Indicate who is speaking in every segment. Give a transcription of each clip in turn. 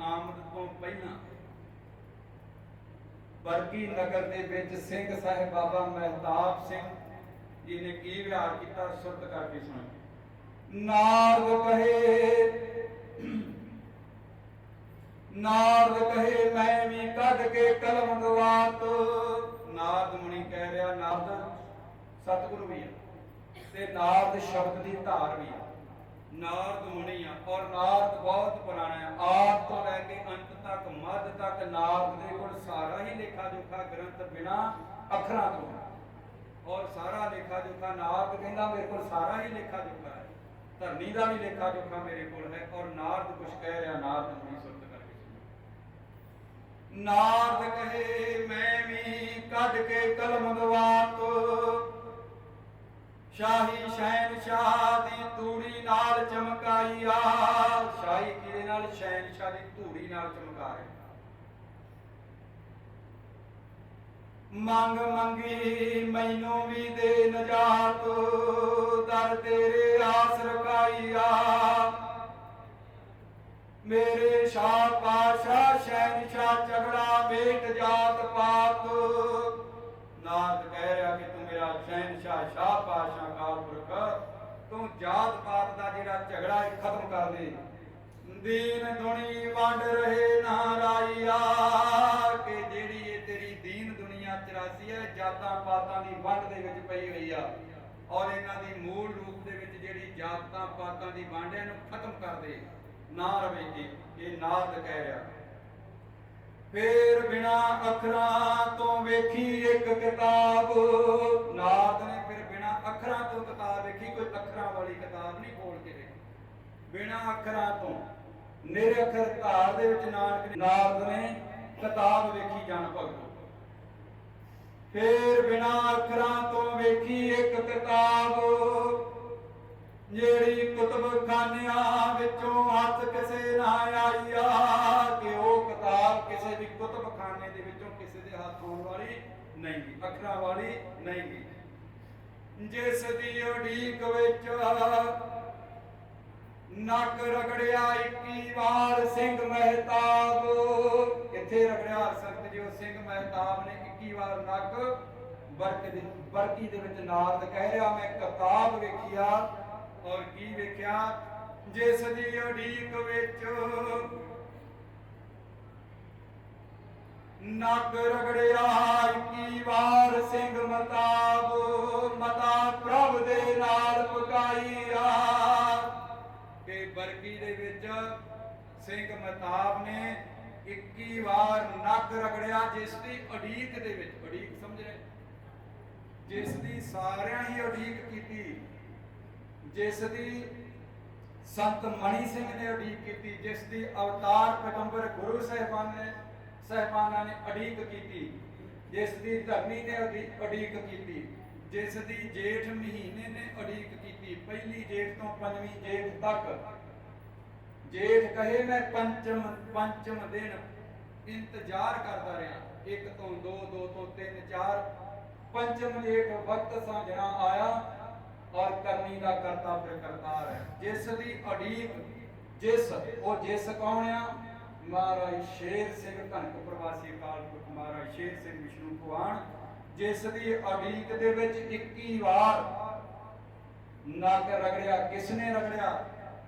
Speaker 1: ਆਮਦ ਤੋਂ ਪਹਿਲਾਂ ਬਰਕੀ ਨਗਰ ਦੇ ਵਿੱਚ ਸਿੰਘ ਸਾਹਿਬ ਬਾਬਾ ਮਹਿਤਾਬ ਸਿੰਘ ਜੀ ਨੇ ਕੀ ਵਿਹਾਰ ਕੀਤਾ, ਸੁਰਤ ਕਰਕੇ ਸੁਣੋ। ਨਾਰਦ ਕਹੇ ਨਾਰਦ ਕਹੇ, ਮੈਂ ਵੀ ਕੱਢ ਕੇ ਕਲਮ ਗਵਾਤ ਨਾਰਦ ਮੁਨੀ ਕਹਿ ਰਿਹਾ, ਨਾਰਦ, ਸਤਿਗੁਰੂ ਵੀ ਆ ਤੇ ਨਾਰਦ ਸ਼ਬਦ ਦੀ ਧਾਰ ਵੀ ਆ। ਨਾਰਦ ਮੁਨੀ ਆ ਔਰ ਨਾਰਦ ਬਹੁਤ ਪੁਰਾਣਾ ਹੈ। ਆਦ ਤੋਂ ਲੈ ਕੇ ਅੰਤ ਤੱਕ, ਮੱਧ ਤੱਕ ਨਾਰਦ ਦੇ ਕੋਲ ਸਾਰਾ ਹੀ ਲੇਖਾ ਜੋਖਾ ਗ੍ਰੰਥ ਬਿਨਾ ਅੱਖਰਾਂ ਤੋਂ ਹੈ। ਔਰ ਸਾਰਾ ਲੇਖਾ ਜੋਖਾ ਨਾਰਦ ਕਹਿੰਦਾ ਮੇਰੇ ਕੋਲ ਸਾਰਾ ਹੀ ਲੇਖਾ ਜੋਖਾ ਹੈ। ਧਰਨੀ ਦਾ ਵੀ ਲੇਖਾ ਜੋਖਾ ਮੇਰੇ ਕੋਲ ਹੈ ਔਰ ਨਾਰਦ ਕੁਛ ਕਹਿ ਰਿਹਾ, ਨਾਰਦ ਮੁਨੀ ਸੁਰਤ ਕਰਕੇ ਨਾਰਦ ਕਹੇ, ਮੈਂ ਵੀ ਕੱਢ ਕੇ ਕਲਮ ਗਵਾਤ ਸ਼ਾਹੀ ਸ਼ਹਿਨਸ਼ਾਹ ਦੀ ਤੂੜੀ ਨਾਲ ਚਮਕਾਈਆ ਸ਼ਾਹੀ ਕਿਹਦੇ ਨਾਲ? ਸ਼ਹਿਨਸ਼ਾਹ ਦੀ ਧੂੜੀ ਨਾਲ ਚਮਕਾ ਰਿਹਾ ਮੰਗ ਮੰਗੀ ਮੈਨੂੰ ਵੀ ਦੇ ਨਜਾਤ, ਦਰ ਤੇਰੇ ਆਸ ਰਖਾਈਆ ਮੇਰੇ ਸ਼ਾਹ ਪਾਸ਼ਾ ਸ਼ਹਿਨਸ਼ਾਹ ਝਗੜਾ ਮੇਟ ਜਾਤ ਪਾਤ ਨਾਦ ਕਹਿ ਰਿਹਾ ਕਿ ਤੂੰ ਮੇਰਾ ਸ਼ਹਿਨਸ਼ਾਹ ਸ਼ਾਹ ਪਾਸ਼ਾ ਕਾਲਪੁਰਖ ਤੂੰ ਜਾਤ ਪਾਤ ਦਾ ਜਿਹੜਾ ਝਗੜਾ ਹੈ ਖਤਮ ਕਰ ਦੇ ਦੀਨ ਦੁਨੀ ਵੰਡ ਰਹੇ ਨਾ ਰਾਈਆ, ਕਿ ਜਿਹੜੀ ਇਹ ਤੇਰੀ ਦੀਨ ਦੁਨੀਆ 84 ਹੈ, ਜਾਤਾਂ ਪਾਤਾਂ ਦੀ ਵੰਡ ਦੇ ਵਿੱਚ ਪਈ ਹੋਈ ਆ ਔਰ ਇਹਨਾਂ ਦੀ ਮੂਲ ਰੂਪ ਦੇ ਵਿੱਚ ਜਿਹੜੀ ਜਾਤਾਂ ਪਾਤਾਂ ਦੀ ਵੰਡ ਹੈ, ਇਹਨੂੰ ਖਤਮ ਕਰ ਦੇ, ਨਾ ਰਵੇ ਇਹ ਨਾਦ ਕਹਿ ਰਿਹਾ। ਫੇਰ ਬਿਨਾ ਅੱਖਰਾਂ ਤੋਂ ਵੇਖੀ ਇੱਕ ਕਿਤਾਬ ਨਾਦ ਨੇ ਫਿਰ ਬਿਨਾ ਅੱਖਰਾਂ ਤੋਂ ਕਿਤਾਬ ਵੇਖੀ, ਕੋਈ ਅੱਖਰਾਂ ਵਾਲੀ ਕਿਤਾਬ ਨਹੀਂ ਖੋਲ ਕੇ ਵੇਖੀ। ਬਿਨਾ ਅੱਖਰਾਂ ਤੋਂ ਨਿਰ ਅੱਖਰ ਧਾਰ ਦੇ ਵਿੱਚ ਨਾਨਕ ਨਾਰਦ ਨੇ ਕਿਤਾਬ ਵੇਖੀ ਜਨ ਭਗਤ। ਫੇਰ ਬਿਨਾ ਅੱਖਰਾਂ ਤੋਂ ਵੇਖੀ ਇੱਕ ਕਿਤਾਬ। ਜਿਹੜੀ ਕੁਤਬ ਵਿੱਚੋਂ ਹੱਥ ਕਿਸੇ ਨਾ ਆਈਆ ਕਿ ਉਹ ਕਿਤਾਬ ਕਿਸੇ ਵੀ ਕੁਤਬ ਦੇ ਵਿੱਚੋਂ ਕਿਸੇ ਦੇ ਹੱਥ ਆਉਣ ਵਾਲੀ ਨਹੀਂ ਗੀ ਅੱਖਰਾਂ ਵਾਲੀ ਨਹੀਂ। ਗੀ ਜਿਸ ਦੀ ਉਡੀਕ ਵਿੱਚ ਨੱਕ ਰਗੜਿਆ 21 ਵਾਰ ਸਿੰਘ ਮਹਿਤਾਬ। ਕਿੱਥੇ ਰਗੜਿਆ ਸੰਤ ਜੀ ਉਹ ਸਿੰਘ ਮਹਿਤਾਬ ਨੇ 21 ਵਾਰ ਨੱਕ ਬਰਕ ਦੇ ਬਰਕੀ ਦੇ ਵਿੱਚ ਨਾਰਦ ਕਹਿ ਰਿਹਾ, ਮੈਂ ਕਿਤਾਬ ਵੇਖਿਆ ਔਰ ਕੀ ਵੇਖਿਆ? ਜਿਸ ਦੀ ਉਡੀਕ ਵਿੱਚ ਨੱਕ ਰਗੜਿਆ 21 ਵਾਰ ਸਿੰਘ ਮਤਾਬ 1923 ਦੇ ਵਿੱਚ ਸਿੰਘ ਮਤਾਬ ਨੇ 21 ਵਾਰ ਨੱਕ ਰਗੜਿਆ, ਜਿਸ ਦੀ ਉਡੀਕ ਦੇ ਵਿੱਚ, ਉਡੀਕ ਸਮਝ ਜਿਸ ਦੀ ਸਾਰਿਆਂ ਹੀ ਉਡੀਕ ਕੀਤੀ, ਜਿਸ ਦੀ ਸੰਤ ਮਣੀ ਸਿੰਘ ਨੇ ਉਡੀਕ ਕੀਤੀ, ਜਿਸ ਦੀ ਅਵਤਾਰ ਪੈਗੰਬਰ ਗੁਰੂ ਸਾਹਿਬਾਨ ਨੇ, ਸਹਿਬਾਨਾਂ ਨੇ ਉਡੀਕ ਕੀਤੀ, ਜਿਸ ਦੀ ਧਰਨੀ ਨੇ ਉਡੀਕ ਕੀਤੀ, ਜਿਸ ਦੀ ਜੇਠ ਮਹੀਨੇ ਨੇ ਅਡੀਕ ਕੀਤੀ, ਪਹਿਲੀ ਜੇਠ ਤੋਂ ਪੰਜਵੀਂ ਜੇਠ ਤੱਕ। ਜੇਠ ਕਹੇ ਮੈਂ ਪੰਚਮ ਪੰਚਮ ਦਿਨ ਇੰਤਜ਼ਾਰ ਕਰਦਾ ਰਿਹਾ। ਇੱਕ ਤੋਂ ਦੋ ਦੋ ਤੋਂ ਤਿੰਨ, ਚਾਰ। ਪੰਚਮ ਜੇਠ ਵਕਤ ਸਾਂਝਣਾ ਆਇਆ ਔਰ ਕਰਨੀ ਦਾ ਕਰਤਾ ਫਿਰ ਕਰਤਾਰ ਹੈ। ਜਿਸ ਦੀ ਉਡੀਕ ਜਿਸ, ਉਹ ਜਿਸ ਕੌਣ ਆ? ਮਹਾਰਾਜ ਸ਼ੇਰ ਸਿੰਘ ਕਨਕ ਪ੍ਰਵਾਸੀ ਅਕਾਲ ਪੁਰਖ ਮਹਾਰਾਜ ਸ਼ੇਰ ਸਿੰਘ ਵਿਸ਼ਨੂੰ ਭਗਵਾਨ, ਜਿਸ ਦੀ ਅਡੀਕ ਦੇ ਵਿੱਚ 21 ਵਾਰ ਨੱਕ ਰਗੜਿਆ। ਕਿਸ ਰਗੜਿਆ?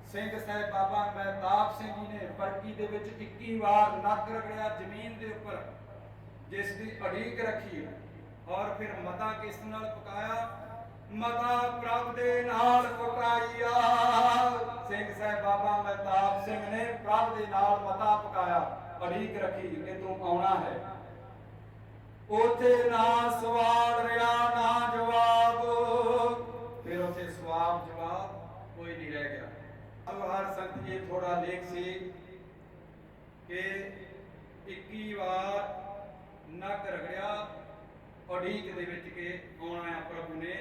Speaker 1: ਸਿੰਘ ਸਾਹਿਬ ਬਾਬਾ ਮਹਿਤਾਬ ਸਿੰਘ ਜੀ ਨੇ ਬਰਕੀ ਦੇ ਵਿੱਚ 21 ਵਾਰ ਨੱਕ ਰਗੜਿਆ ਜ਼ਮੀਨ ਦੇ ਉੱਪਰ, ਜਿਸ ਦੀ ਉਡੀਕ ਰੱਖੀ ਔਰ ਫਿਰ ਮਤਾ ਕਿਸ ਨਾਲ ਪਕਾਇਆ ਮਤਾ ਪ੍ਰਭ ਦੇ ਨਾਲ ਪਕਾਈਆ ਸਿੰਘ ਸਾਹਿਬ ਬਾਬਾ ਮਹਿਤਾਬ ਸਿੰਘ ਨੇ ਪ੍ਰਭ ਦੇ ਨਾਲ ਮਤਾ ਪਕਾਇਆ ਉਡੀਕ ਰੱਖੀ ਕਿ ਤੂੰ ਆਉਣਾ ਹੈ। ਉਥੇ ਨਾ ਸਵਾਲ ਹਰ ਸੰਤ ਜੀ ਥੋੜਾ ਲੇਖ ਸੀ ਕਿ 21 ਵਾਰ ਨੱਕ ਰਗੜਿਆ, ਉਡੀਕ ਦੇ ਵਿੱਚ ਕੇ ਆਉਣਾ ਪ੍ਰਭੂ ਨੇ?